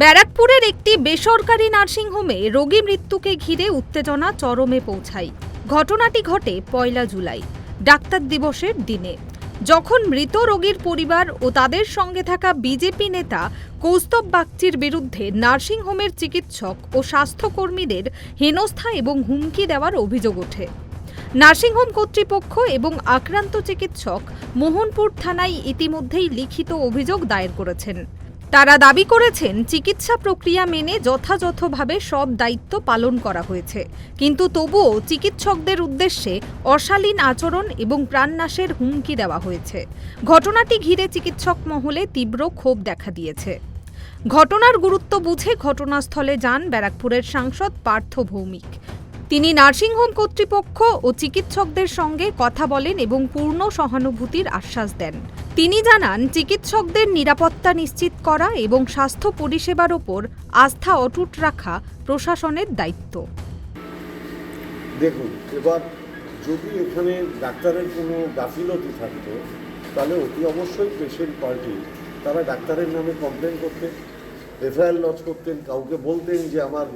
ব্যারাকপুরের একটি বেসরকারি নার্সিংহোমে রোগী মৃত্যুকে ঘিরে উত্তেজনা চরমে পৌঁছায়। ঘটনাটি ঘটে পয়লা জুলাই, ডাক্তার দিবসের দিনে। যখন মৃত রোগীর পরিবার ও তাদের সঙ্গে থাকা বিজেপি নেতা কৌস্তব বাগচির বিরুদ্ধে নার্সিংহোমের চিকিৎসক ও স্বাস্থ্যকর্মীদের হেনস্থা এবং হুমকি দেওয়ার অভিযোগ ওঠে। নার্সিংহোম কর্তৃপক্ষ এবং আক্রান্ত চিকিৎসক মোহনপুর থানায় ইতিমধ্যেই লিখিত অভিযোগ দায়ের করেছেন। তারা দাবি করেছেন, চিকিৎসা প্রক্রিয়া মেনে যথাযথভাবে সব দায়িত্ব পালন করা হয়েছে। কিন্তু তবুও চিকিৎসকদের উদ্দেশ্যে অশালীন আচরণ এবং প্রাণনাশের হুমকি দেওয়া হয়েছে। ঘটনাটি ঘিরে চিকিৎসক মহলে তীব্র ক্ষোভ দেখা দিয়েছে। ঘটনার গুরুত্ব বুঝে ঘটনাস্থলে যান ব্যারাকপুরের সাংসদ পার্থ ভৌমিক। তিনি নার্সিংহোম কর্তৃপক্ষ ও চিকিৎসকদের সঙ্গে কথা বলেন এবং পূর্ণ সহানুভূতির আশ্বাস দেন। তিনি জানান, চিকিৎসকদের নিরাপত্তা নিশ্চিত করা এবং স্বাস্থ্য পরিষেবার ওপর আস্থা অটুট রাখা প্রশাসনের দায়িত্ব। দেখুন, এবার যদি এখানে ডাক্তারের কোনো গাফিলতি থাকতো, তাহলে অতি অবশ্যই পেশেন্ট পার্টি তারা ডাক্তারের নামে কমপ্লেন করতেন এফআইআর লজ করতেন, কাউকে বলতেন যে আমার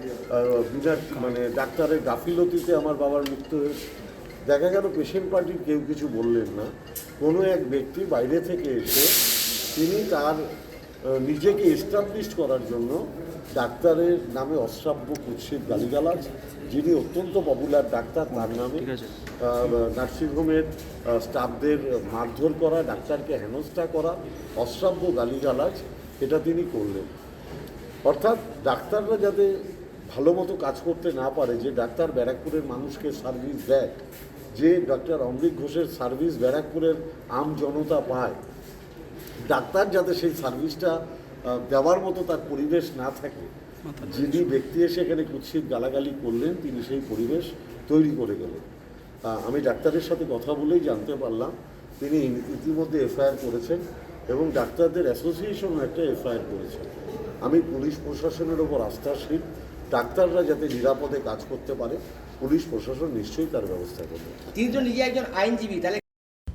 বিনা মানে ডাক্তারের গাফিলতিতে আমার বাবার মৃত্যু হয়েছে। দেখা গেল পেশেন্ট পার্টির কেউ কিছু বললেন না। কোনো এক ব্যক্তি বাইরে থেকে এসে তিনি তার নিজেকে এস্টাবলিশ করার জন্য ডাক্তারের নামে অশ্রাব্য কুৎসিত গালিগালাজ যিনি অত্যন্ত পপুলার ডাক্তার তার নামে নার্সিংহোমের স্টাফদের মারধর করা ডাক্তারকে হেনস্থা করা অশ্রাব্য গালিগালাজ এটা তিনি করলেন। অর্থাৎ ডাক্তাররা যাতে ভালো মতো কাজ করতে না পারে যে ডাক্তার ব্যারাকপুরের মানুষকে সার্ভিস দেয় যে ডক্টর অমৃত ঘোষের সার্ভিস ব্যারাকপুরের আম জনতা পায়, ডাক্তার যাতে সেই সার্ভিসটা দেওয়ার মতো তার পরিবেশ না থাকে। যিনি ব্যক্তি এসে এখানে কুৎসিত গালাগালি করলেন, তিনি সেই পরিবেশ তৈরি করে গেলেন। আমি ডাক্তারের সাথে কথা বলেই জানতে পারলাম, তিনি ইতিমধ্যে এফআইআর করেছেন এবং ডাক্তারদের অ্যাসোসিয়েশনও একটা এফআইআর করেছেন আমি পুলিশ প্রশাসনের ওপর আস্থাশীল ডাক্তাররা যাতে নিরাপদে কাজ করতে পারে পুলিশ প্রশাসন নিশ্চয়ই তার ব্যবস্থা করবে। তিনি নিজে একজন আইনজীবী তাহলে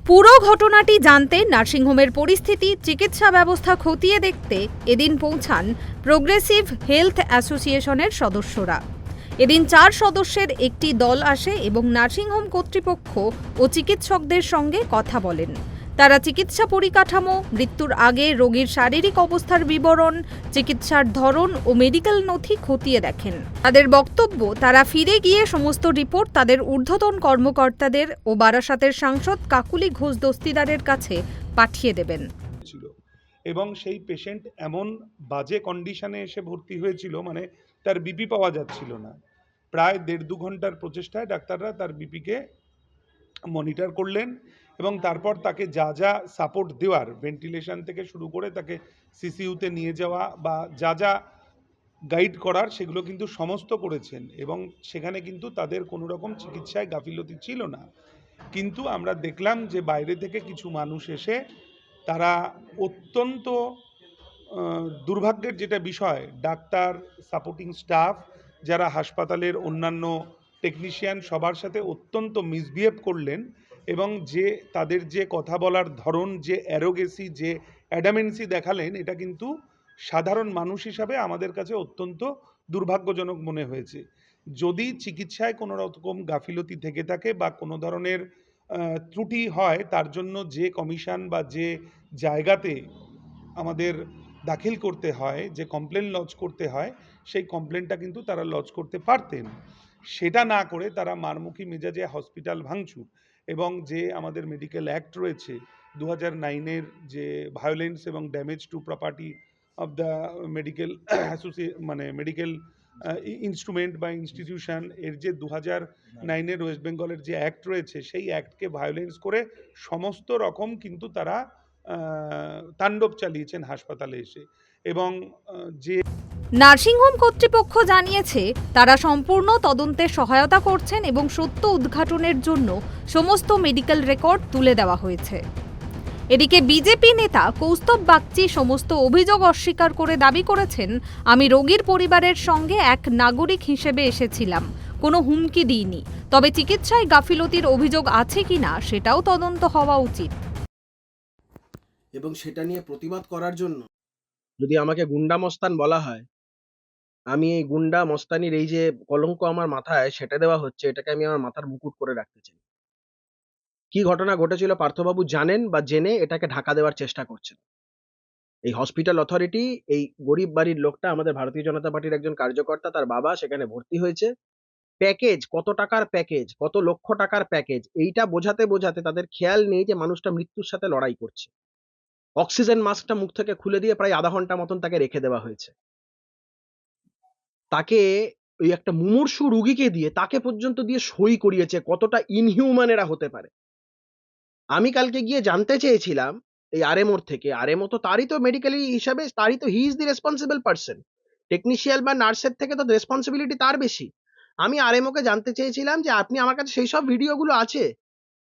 পুরো ঘটনাটি জানতে নার্সিংহোমের পরিস্থিতি চিকিৎসা ব্যবস্থা খতিয়ে দেখতে এদিন পৌঁছান প্রোগ্রেসিভ হেলথ অ্যাসোসিয়েশনের সদস্যরা। এদিন চার সদস্যের একটি দল আসে এবং নার্সিংহোম কর্তৃপক্ষ ও চিকিৎসকদের সঙ্গে কথা বলেন। তারা চিকিৎসা পরিকাঠামো, মৃত্যুর আগে রোগীর শারীরিক অবস্থার বিবরণ, চিকিৎসার ধরন ও মেডিকেল নথি খতিয়ে দেখেন। তাদের বক্তব্য, তারা ফিরে গিয়ে সমস্ত রিপোর্ট তাদের ঊর্ধ্বতন কর্মকর্তাদের ও বারাসাতের সাংসদ কাকুলি ঘোষ দস্তিদারের কাছে পাঠিয়ে দেবেন। এবং সেই পেশেন্ট এমন বাজে কন্ডিশনে এসে ভর্তি হয়েছিল মানে তার বিপি পাওয়া যাচ্ছিল না। প্রায় দেড় দু ঘণ্টার প্রচেষ্টায় ডাক্তাররা তার বিপিকে মনিটর করলেন এবং তারপর তাকে যা যা সাপোর্ট দেওয়ার ভেন্টিলেশন থেকে শুরু করে তাকে সিসিইউতে নিয়ে যাওয়া বা যা যা গাইড করার সেগুলো কিন্তু সমস্ত করেছেন এবং সেখানে কিন্তু তাদের কোনো রকম চিকিৎসায় গাফিলতি ছিল না। কিন্তু আমরা দেখলাম যে বাইরে থেকে কিছু মানুষ এসে তারা অত্যন্ত দুর্ভাগ্যের যেটা বিষয়, ডাক্তার সাপোর্টিং স্টাফ যারা হাসপাতালের অন্যান্য টেকনিশিয়ান সবার সাথে অত্যন্ত মিসবিহেভ করলেন এবং যে তাদের যে কথা বলার ধরন, যে অ্যারোগেসি, যে অ্যাডামেন্সি দেখালেন, এটা কিন্তু সাধারণ মানুষ হিসাবে আমাদের কাছে অত্যন্ত দুর্ভাগ্যজনক মনে হয়েছে। যদি চিকিৎসায় কোনো রকম গাফিলতি থেকে থাকে বা কোনো ধরনের ত্রুটি হয়, তার জন্য যে কমিশন বা যে জায়গাতে আমাদের দাখিল করতে হয়, যে কমপ্লেন লজ করতে হয়, সেই কমপ্লেনটা কিন্তু তারা লজ করতে পারতেন। সেটা না করে তারা মারমুখী মেজাজে হসপিটাল ভাঙচুর। এবং যে আমাদের মেডিকেল অ্যাক্ট রয়েছে দু হাজার নাইনের যে ভায়োলেন্স এবং damage to property of the medical association মানে মেডিকেল ইনস্ট্রুমেন্ট বা ইনস্টিটিউশন এর যে দু হাজার নাইনের ওয়েস্ট বেঙ্গলের যে অ্যাক্ট রয়েছে, সেই অ্যাক্টকে ভায়োলেন্স করে সমস্ত রকম কিন্তু তারা তাণ্ডব চালিয়েছেন হাসপাতালে এসে এবং যে নার্সিংহোম কর্তৃপক্ষ জানিয়েছে তারা সম্পূর্ণ তদন্তে সহায়তা করছেন এবং সত্য উদ্ঘাটনের জন্য সমস্ত মেডিকেল রেকর্ড তুলে দেওয়া হয়েছে। এদিকে বিজেপি নেতা কৌস্তব বাগচি সমস্ত অভিযোগ অস্বীকার করে দাবি করেছেন আমি রোগীর পরিবারের সঙ্গে এক নাগরিক হিসেবে এসেছিলাম কোনো হুমকি দিইনি তবে চিকিৎসায় গাফিলতির অভিযোগ আছে কিনা সেটাও তদন্ত হওয়া উচিত। এবং সেটা নিয়ে প্রতিবাদ করার জন্য। যদি আমাকে গুন্ডামস্তান বলা হয় আমি এই গুন্ডা মস্তানির এই যে কলঙ্ক আমার মাথায়, সেটা দেওয়া হচ্ছে, এটাকে আমি আমার মাথার মুকুট করে রাখতে চাই। কি ঘটনা ঘটেছিল পার্থবাবু জানেন বা জেনে এটাকে ঢাকা দেওয়ার চেষ্টা করছেন। এই হসপিটাল অথরিটি এই গরিব বাড়ির লোকটা আমাদের ভারতীয় জনতা পার্টির একজন কার্যকর্তা, তার বাবা সেখানে ভর্তি হয়েছে। প্যাকেজ কত টাকার প্যাকেজ কত লক্ষ টাকার প্যাকেজ এইটা বোঝাতে বোঝাতে তাদের খেয়াল নেই যে মানুষটা মৃত্যুর সাথে লড়াই করছে। অক্সিজেন মাস্কটা মুখ থেকে খুলে দিয়ে প্রায় আধা ঘণ্টা মতন তাকে রেখে দেওয়া হয়েছে। তাকে ওই একটা মুমূর্ষু রুগীকে দিয়ে তাকে পর্যন্ত দিয়ে সই করিয়েছে কতটা ইনহিউম্যান এরা হতে পারে। আমি কালকে গিয়ে জানতে চেয়েছিলাম এই আরএমওর থেকে আরএমও তো তারই তো মেডিকেলি হিসাবে, তারই তো he is the responsible person technician বা নার্সের থেকে তো রেসপন্সিবিলিটি তার বেশি। আমি আরএমওকে জানতে চেয়েছিলাম যে আপনি আমার কাছে সেই সব ভিডিওগুলো আছে।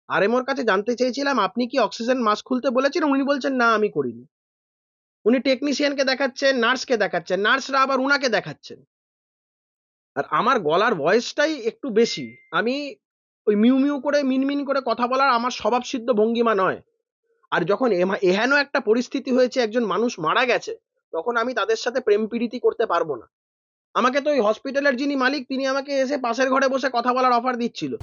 আরএমওর কাছে জানতে চেয়েছিলাম, আপনি কি অক্সিজেন মাস্ক খুলতে বলেছেন? উনি বলছেন, না, আমি করিনি। উনি টেকনিশিয়ানকে দেখাচ্ছেন নার্সকে দেখাচ্ছেন নার্সরা আবার উনাকে দেখাচ্ছেন। আর আমার গলার ভয়েসটাই একটু বেশি। আমি ওই মিউ মিউ করে মিনমিন করে কথা বলার আমার স্বভাবসিদ্ধ ভঙ্গিমা নয়। আর যখন এহেন একটা পরিস্থিতি হয়েছে, একজন মানুষ মারা গেছে, তখন আমি তাদের সাথে প্রেম প্রীতি করতে পারব না। আমাকে তো ওই হসপিটালের যিনি মালিক, তিনি আমাকে এসে পাশের ঘরে বসে কথা বলার অফার দিচ্ছিল।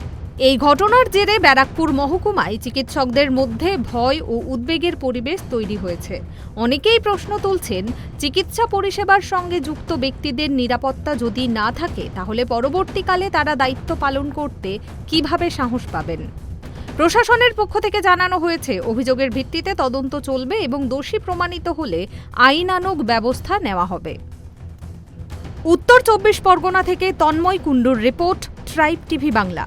এই ঘটনার জেরে ব্যারাকপুর মহকুমায় চিকিৎসকদের মধ্যে ভয় ও উদ্বেগের পরিবেশ তৈরি হয়েছে। অনেকেই প্রশ্ন তুলছেন, চিকিৎসা পরিষেবার সঙ্গে যুক্ত ব্যক্তিদের নিরাপত্তা যদি না থাকে, তাহলে পরবর্তীকালে তারা দায়িত্ব পালন করতে কীভাবে সাহস পাবেন? প্রশাসনের পক্ষ থেকে জানানো হয়েছে, অভিযোগের ভিত্তিতে তদন্ত চলবে এবং দোষী প্রমাণিত হলে আইনানুগ ব্যবস্থা নেওয়া হবে। উত্তর চব্বিশ পরগনা থেকে তন্ময় কুণ্ডুর রিপোর্ট, ট্রাইব টিভি বাংলা।